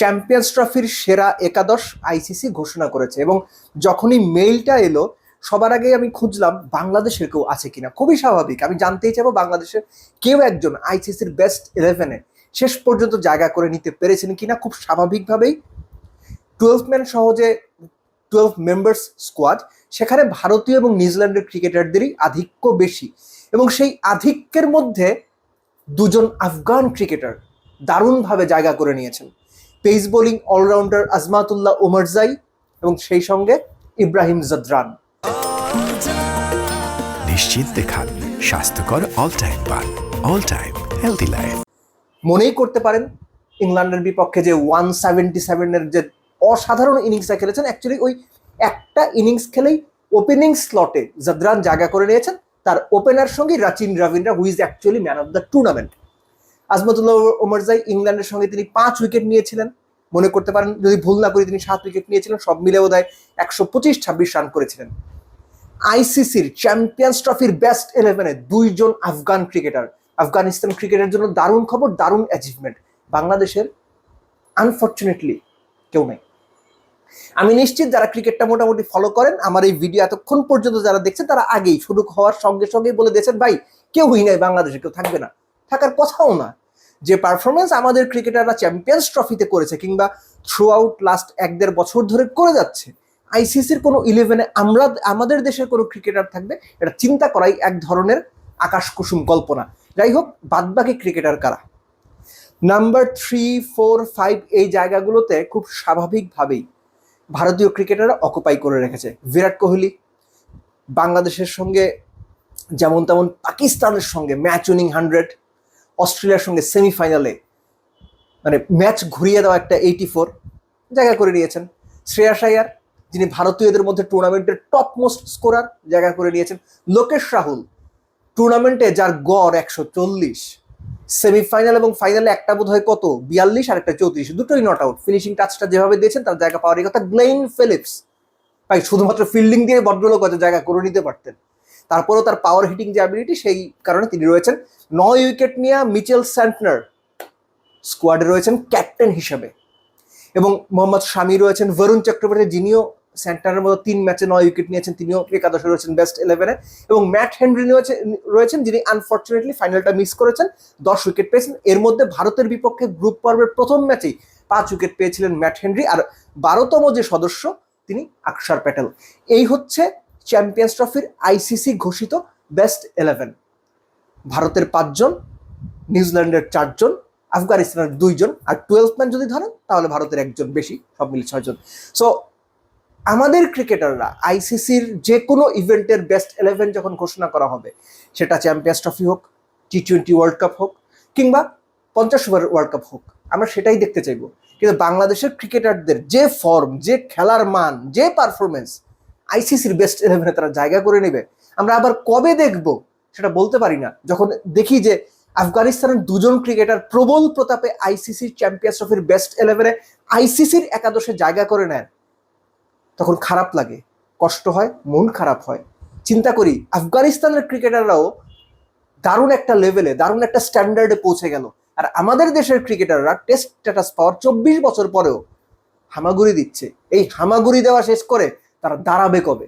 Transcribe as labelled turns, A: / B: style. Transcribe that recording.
A: Champions ট্রফির সেরা একাদশ আইসিসি ঘোষণা করেছে এবং যখনই মেইলটা এলো, সবার আগে আমি খুঁজলাম বাংলাদেশের কেউ আছে কিনা। খুবই স্বাভাবিক, আমি জানতেই চাবো বাংলাদেশের কেউ একজন আইসিসির বেস্ট ইলেভেনে শেষ পর্যন্ত জায়গা করে নিতে পেরেছেন কিনা খুব স্বাভাবিকভাবেই। টুয়েলভ ম্যান সহজে টুয়েলভ মেম্বার্স স্কোয়াড সেখানে ভারতীয় এবং নিউজিল্যান্ডের ক্রিকেটারদেরই আধিক্য বেশি এবং সেই আধিক্যের মধ্যে দুজন আফগান ক্রিকেটার দারুণভাবে জায়গা করে নিয়েছেন। Pace bowling allrounder Azmatullah Omarzai এবং সেই সঙ্গে ইব্রাহিম জদরান।
B: নিশ্চিন্তে খান স্বাস্থ্যকর অল টাইম পান অল টাইম হেলদি লাইফ
A: মনেই করতে পারেন ইংল্যান্ডের বিপক্ষে যে ওয়ান সেভেন্টি সেভেনের যে অসাধারণ ইনিংসটা খেলেছেন অ্যাকচুয়ালি ওই একটা ইনিংস খেলেই ওপেনিং স্লটে জদরান জায়গা করে নিয়েছেন। তার ওপেনার সঙ্গে Rachin Ravindra who's actually man of the tournament Azmatullah Omarzai ইংল্যান্ডের সঙ্গে তিনি পাঁচ উইকেট নিয়েছিলেন। মনে করতে পারেন, যদি ভুল না করি, তিনি সাত উইকেট নিয়েছিলেন, সব মিলে বোধহয় একশো পঁচিশ ছাব্বিশ রান করেছিলেন। আইসিসির চ্যাম্পিয়ন্স ট্রফির বেস্ট ইলেভেনে দুইজন আফগান ক্রিকেটার। আফগানিস্তান ক্রিকেটের জন্য দারুণ খবর, দারুণ অ্যাচিভমেন্ট বাংলাদেশের আনফর্চুনেটলি কেউ নেই। আমি নিশ্চিত যারা ক্রিকেটটা মোটামুটি ফলো করেন, আমার এই ভিডিও এতক্ষণ পর্যন্ত যারা দেখছেন, তারা আগেই শুরু হওয়ার সঙ্গে সঙ্গেই বলে দিয়েছেন, ভাই, কেউই নাই বাংলাদেশে, কেউ থাকবে না। থাকার কথাও না। যে পারফরমেন্স আমাদের ক্রিকেটাররা চ্যাম্পিয়ন্স ট্রফিতে করেছে কিংবা থ্রু আউট লাস্ট এক দেড় বছর ধরে করে যাচ্ছে আইসিসির কোনো ইলেভেনে আমরা, আমাদের দেশের কোনো ক্রিকেটার থাকবে, এটা চিন্তা করাই এক ধরনের আকাশ কুসুম কল্পনা। যাই হোক, বাদবাকি ক্রিকেটার কারা? নাম্বার থ্রি ফোর ফাইভ এই জায়গাগুলোতে খুব স্বাভাবিকভাবেই ভারতীয় ক্রিকেটাররা অকুপাই করে রেখেছে। বিরাট কোহলি বাংলাদেশের সঙ্গে যেমন তেমন পাকিস্তানের সঙ্গে ম্যাচ উইনিং হান্ড্রেড অস্ট্রেলিয়ার সঙ্গে সেমিফাইনালে মানে ম্যাচ ঘুরিয়ে দেওয়া একটা এইটি ফোর জায়গা করে নিয়েছেন। শ্রেয়াস আয়ার, যিনি ভারতীয়দের মধ্যে টুর্নামেন্টের টপ মোস্ট স্কোরার জায়গা করে নিয়েছেন। লোকেশ রাহুল, টুর্নামেন্টে যার গড় একশো চল্লিশ। সেমিফাইনাল এবং ফাইনালে একটা বোধ হয় কত? বিয়াল্লিশ আর একটা চৌত্রিশ। দুটোই নট আউট ফিনিশিং টাচটা যেভাবে দিয়েছেন, তার জায়গা পাওয়ারই কথা গ্লেইন ফিলিপস। ভাই, শুধুমাত্র ফিল্ডিং দিয়ে ভদ্রলোক হয়তো জায়গা করে নিতে পারতেন। তারপরেও তার পাওয়ার হিটিং যে অ্যাবিলিটি সেই কারণে তিনি রয়েছেন। নয় উইকেট নিয়ে মিচেল স্যান্টনার স্কোয়াডে রয়েছেন ক্যাপ্টেন হিসেবে। এবং মোহাম্মদ শামি রয়েছেন বরুণ চক্রবর্তী যিনিও সেন্টারের মতো তিন ম্যাচে নয় উইকেট নিয়েছেন, তিনিও একাদশে রয়েছেন বেস্ট ইলেভেনে এবং ম্যাট হেনরি রয়েছে, রয়েছেন যিনি আনফর্চুনেটলি ফাইনালটা মিস করেছেন, দশ উইকেট পেয়েছেন। এর মধ্যে ভারতের বিপক্ষে গ্রুপ পর্বের প্রথম ম্যাচেই পাঁচ উইকেট পেয়েছিলেন ম্যাট হেনরি আর বারোতম যে সদস্য, তিনি আকসার প্যাটেল এই হচ্ছে চ্যাম্পিয়ন্স ট্রফির আইসিসি ঘোষিত বেস্ট ইলেভেন। ভারতের পাঁচজন, নিউজিল্যান্ডের চারজন, আফগানিস্তানের দুইজন আর টুয়েলভ ম্যান যদি ধরেন, তাহলে ভারতের একজন বেশি, সব মিলে ছয়জন। সো আমাদের ক্রিকেটাররা আইসিসির যে কোনো ইভেন্টের বেস্ট ইলেভেন যখন ঘোষণা করা হবে, সেটা চ্যাম্পিয়ন্স ট্রফি হোক টি টোয়েন্টি ওয়ার্ল্ড কাপ হোক, কিংবা পঞ্চাশ ওভার ওয়ার্ল্ড কাপ হোক, আমরা সেটাই দেখতে চাইব। কিন্তু বাংলাদেশের ক্রিকেটারদের যে ফর্ম যে খেলার মান, যে পারফরমেন্স আইসিসির বেস্ট ইলেভেনে তারা জায়গা করে নেবে। আমরা আবার কবে দেখব সেটা বলতে পারি না। যখন দেখি যে আফগানিস্তানের দুজন ক্রিকেটার প্রবল প্রতাপে আইসিসি চ্যাম্পিয়ন্স ট্রফির বেস্ট ইলেভেনে আইসিসির একাদশে জায়গা করে নেন, তখন খারাপ লাগে, কষ্ট হয়, মন খারাপ হয়। চিন্তা করি, আফগানিস্তানের ক্রিকেটাররাও দারুণ একটা লেভেলে দারুণ একটা স্ট্যান্ডার্ডে পৌঁছে গেল। আর আমাদের দেশের ক্রিকেটাররা টেস্ট স্ট্যাটাস পাওয়ার চব্বিশ বছর পরেও হামাগুড়ি দিচ্ছে। এই হামাগুড়ি দেওয়া শেষ করে তারা দাঁড়াবে কবে?